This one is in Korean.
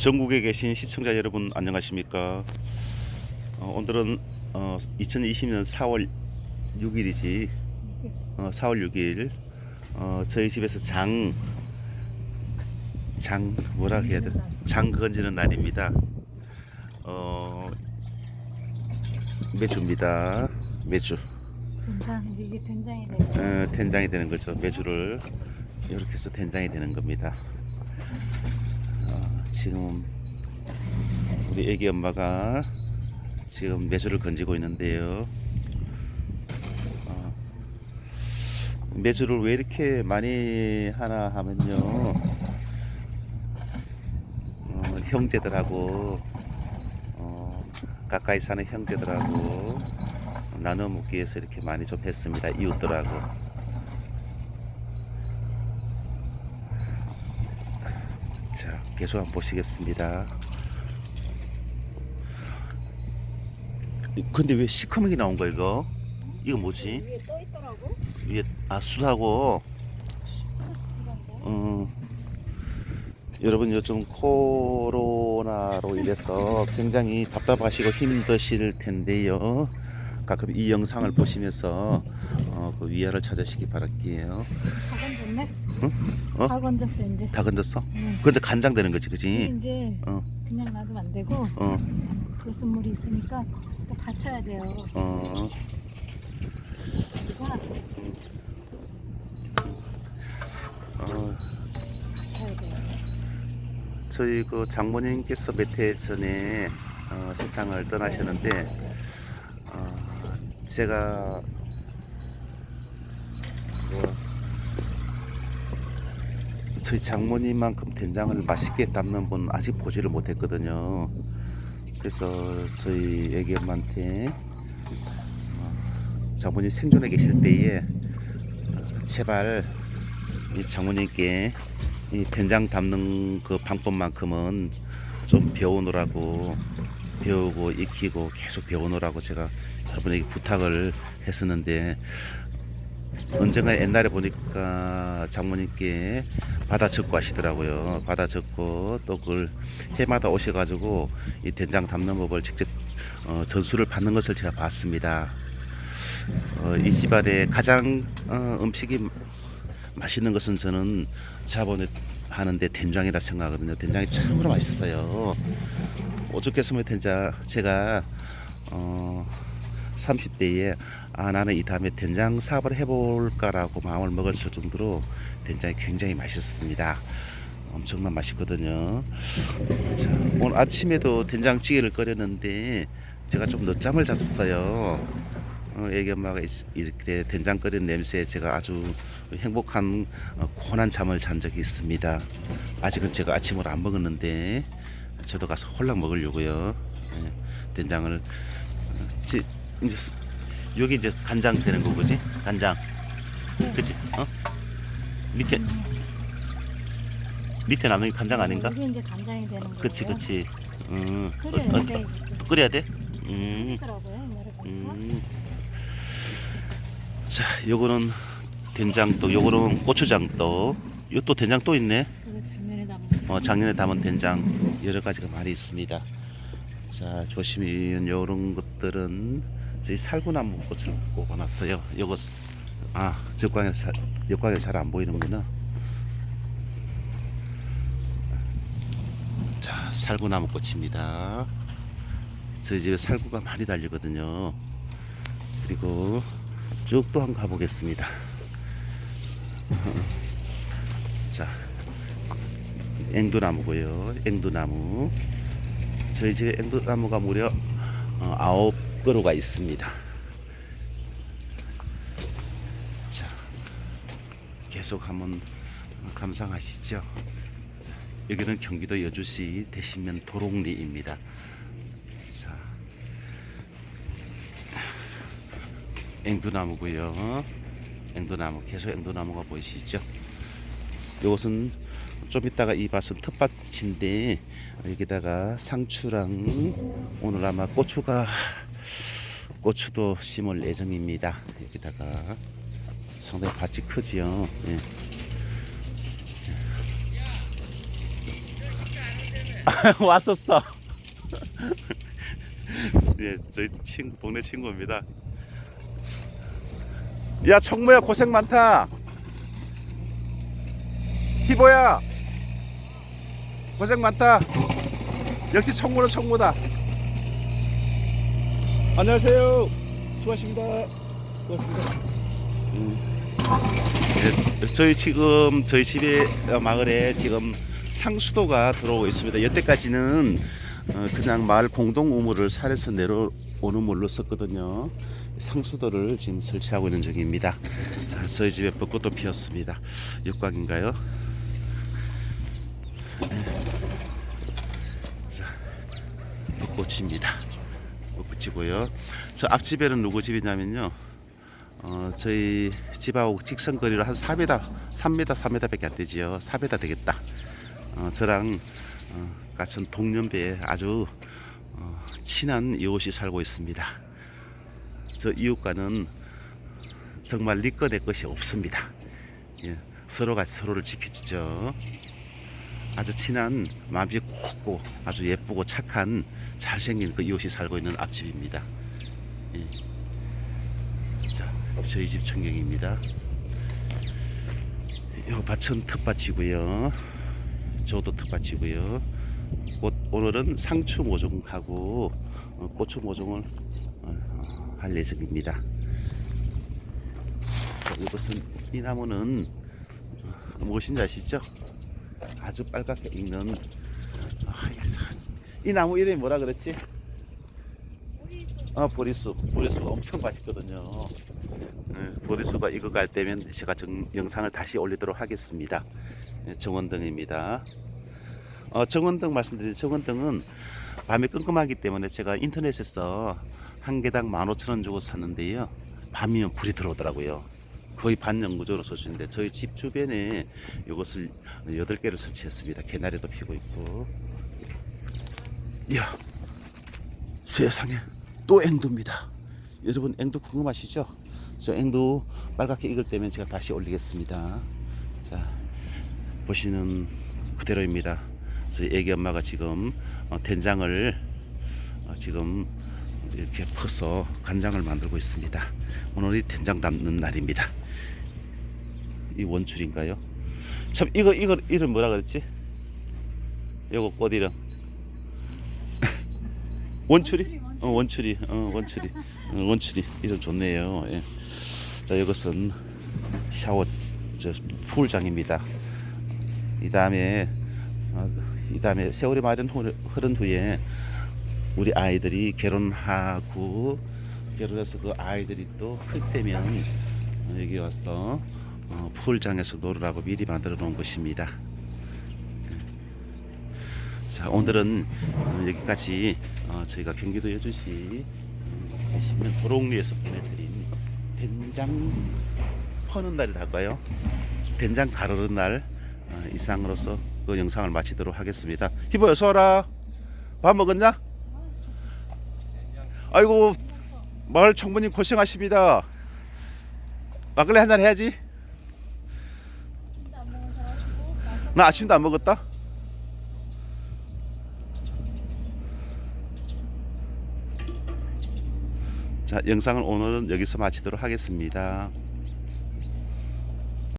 전국에 계신 시청자 여러분 안녕하십니까? 어, 오늘은 어, 2020년 4월 6일이지. 어, 4월 6일 어, 저희 집에서 장, 장 뭐라 해야 돼? 장 건지는 날입니다. 어, 매주입니다. 매주. 된장 이게 된장이 되고 어, 된장이 되는 거죠. 매주를 이렇게 해서 된장이 되는 겁니다. 어, 지금 우리 애기 엄마가 지금 매주를 건지고 있는데요. 어, 매주를 왜 이렇게 많이 하나 하면요. 어, 형제들하고 어, 가까이 사는 형제들하고 나눠 먹기 위해서 이렇게 많이 좀 했습니다. 이웃들하고. 자, 계속 한번 보시겠습니다. 이- 근데 왜 시커멓게 나온 거야 이거? 이거 뭐지? 위에 떠 있더라고. 위에 아 이건데. 음, 여러분 요즘 코로나로 인해서 굉장히 답답하시고 힘드실 텐데요. 가끔 이 영상을 보시면서 어, 그 위안을 찾으시기 바랄게요. 다 건졌네. 어? 다 건졌어 이제. 다 건졌어? 응. 그건 이제 간장 되는 거지, 그지? 이제 어, 그냥 놔두면 안 되고 어, 불순물이 있으니까 또 받쳐야 돼요. 어. 우리가 어, 받쳐야 돼요. 저희 그 장모님께서 몇 해 전에 어, 세상을 떠나셨는데 어, 제가 뭐 저희 장모님만큼 된장을 맛있게 담는 분 아직 보지를 못했거든요. 그래서 저희 애기 엄마한테 어, 장모님 생존해 계실 때에 어, 제발 이 장모님께 이 된장 담는 그 방법만큼은 좀 배우느라고 배우고 익히고 계속 배우느라고 제가 여러분에게 부탁을 했었는데 언젠가 옛날에 보니까 장모님께 받아 적고 하시더라고요. 받아 적고 또 그걸 해마다 오셔가지고 이 된장 담는 법을 직접 어, 전수를 받는 것을 제가 봤습니다. 어, 이 집안에 가장 어, 음식이 맛있는 것은 저는 자본에 하는데 된장이라 생각하거든요. 된장이 참으로 맛있어요. 오죽했으면 된장 제가 어 30대에 아 나는 이 다음에 된장 사업을 해볼까라고 마음을 먹었을 정도로 된장이 굉장히 맛있습니다. 엄청난 맛있거든요. 자, 오늘 아침에도 된장찌개를 끓였는데 제가 좀 늦잠을 잤었어요. 어, 애기 엄마가 있- 이렇게 된장 끓이는 냄새에 제가 아주 행복한 어, 고난 잠을 잔 적이 있습니다. 아직은 제가 아침을 안 먹었는데 저도 가서 홀랑 먹으려고요. 예, 된장을 어, 지, 이제 스- 여기 이제 간장 되는 거 그지? 간장, 그지? 어? 밑에 밑에 남는 게 간장 아닌가? 이게 이제 간장이 되는 거예요. 그치 그치. 음, 그래 어, 어, 또 끓여야 돼? 음. 음. 자, 요거는 된장도, 요거는 고추장도, 요또 된장 또 있네. 어, 작년에 담은 된장 여러 가지가 많이 있습니다. 자, 보시면 요런 것들은 저희 살구나무 꽃을 꼽아놨어요. 요거 아, 적광에 사, 역광에 잘 안 보이는구나. 자, 살구나무 꽃입니다. 저희 집에 살구가 많이 달리거든요. 그리고 쭉 또 한번 가보겠습니다. 자, 앵두나무고요. 앵두나무. 저희 집에 앵두나무가 무려 어, 아홉 그루가 있습니다. 자, 계속 한번 감상하시죠. 여기는 경기도 여주시 대신면 도롱리입니다. 자, 앵두나무고요. 앵두나무 계속 앵두나무가 보이시죠? 이것은 좀 이따가 이 밭은 텃밭인데 여기다가 상추랑 오늘 아마 고추가 고추도 심을 예정입니다. 여기다가 상당히 밭이 크지요. 예. 왔었어. 예, 저희 친구 동네 친구입니다. 야 청모야 고생 많다. 희보야 고생 많다. 역시 청모는 청모다. 안녕하세요. 수고하십니다. 수고하십니다. 예, 저희 지금 저희 집에 어, 마을에 지금 상수도가 들어오고 있습니다. 여태까지는 어, 그냥 마을 공동 우물을 산에서 내려오는 물로 썼거든요. 상수도를 지금 설치하고 있는 중입니다. 자, 저희 집에 벚꽃도 피었습니다. 역광인가요? 자, 벚 꽃입니다. 벚꽃이고요. 저 앞집에는 누구 집이냐면요. 어, 저희 집하고 직선 거리로 한 4m, 3m, 4m밖에 안 되지요. 4m 되겠다. 어, 저랑 어, 같은 동년배에 아주 어, 친한 이웃이 살고 있습니다. 저 이웃과는 정말 니꺼 내 것이 없습니다. 예, 서로가 서로를 지켜주죠. 아주 친한 마음이 곱고 아주 예쁘고 착한 잘생긴 그 이웃이 살고 있는 앞집입니다. 예. 자, 저희 집 전경입니다. 이 밭은 텃밭이고요. 저도 텃밭이고요. 꽃, 오늘은 상추 모종하고 어, 고추 모종을 어, 할 예정입니다. 자, 이것은 이 나무는 어, 무엇인지 아시죠? 아주 빨갛게 익는 아, 이 나무 이름이 뭐라 그랬지? 어, 보리수. 보리수가 엄청 맛있거든요. 예, 보리수가 익어갈 때면 제가 정, 영상을 다시 올리도록 하겠습니다. 예, 정원등입니다. 어, 정원등 말씀드린 정원등은 밤에 끔끔하기 때문에 제가 인터넷에서 한 개당 15,000원 주고 샀는데요. 밤이면 불이 들어오더라고요. 거의 반영구적으로 설치인데 저희 집 주변에 이것을 8개를 설치했습니다. 개나리도 피고 있고. 이야, 세상에 또 앵두입니다. 여러분 앵두 궁금하시죠? 저 앵두 빨갛게 익을 때면 제가 다시 올리겠습니다. 자 보시는 그대로입니다. 저희 애기 엄마가 지금 어, 된장을 어, 지금 이렇게 퍼서 간장을 만들고 있습니다. 오늘이 된장 담는 날입니다. 이 원줄인가요? 참 이거 이거 이름 뭐라 그랬지? 요거 꽃 이름 원추리? 어 원추리 어 원추리 어, 원추리 이름 좋네요. 예. 자 이것은 샤워 저 풀장입니다. 이 다음에 어, 이 다음에 세월이 많이 흐른 후에 우리 아이들이 결혼하고 결혼해서 그 아이들이 또 클 때면 어, 여기 와서 어, 풀장에서 놀으라고 미리 만들어 놓은 것입니다. 자 오늘은 어, 여기까지 어, 저희가 경기도 여주시 음, 계시면 도롱리에서 보내드린 된장 퍼는 날이랄까요? 된장 가르는 날 어, 이상으로서 그 영상을 마치도록 하겠습니다. 희보야 서라 밥 먹었냐? 아이고 마을 청부님 고생하십니다. 막걸리 한잔 해야지. 나 아침도 안 먹었다. 자 영상을 오늘은 여기서 마치도록 하겠습니다.